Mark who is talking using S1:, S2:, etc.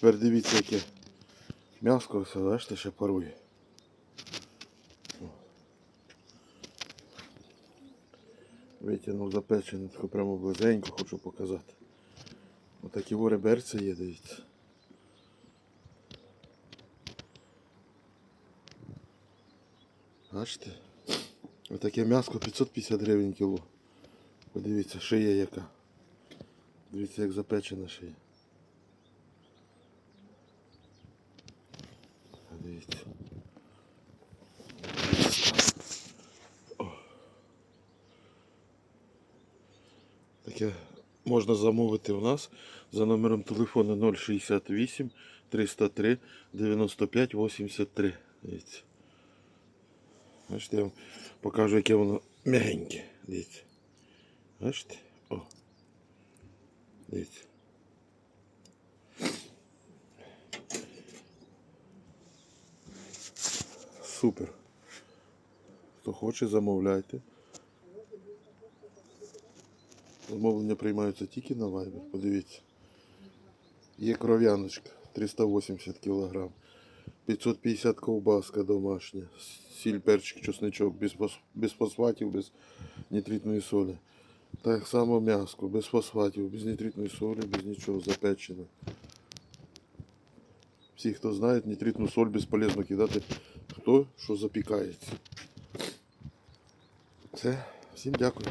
S1: Тепер дивіться, яке м'яско все, бачите, ще парує. Витягнув запечене, тако прямо близенько хочу показати. Отакі во реберці є, дивіться. Бачите? Отаке м'яско 550 гривень кіло. Подивіться, шия яка. Дивіться, як запечена шия. Дивіться. Таке можна замовити у нас за номером телефону 068 303 95 83. Дивіться. Бачите, я вам покажу, яке воно м'ягеньке. Дивіться. Бачите? О. Дивіться. Супер. Хто хоче, замовляйте. Замовлення приймаються тільки на Viber. Подивіться. Є кров'яночка 380 кг. 550 ковбаска домашня. Сіль, перчик, чесничок, без, фосфатів, без нітритної солі. Так само м'яско, без фосфатів, без нітритної солі, без нічого запечене. Всі, хто знає, нітритну соль безполезно кидати, хто що запікається. Все, всім дякую.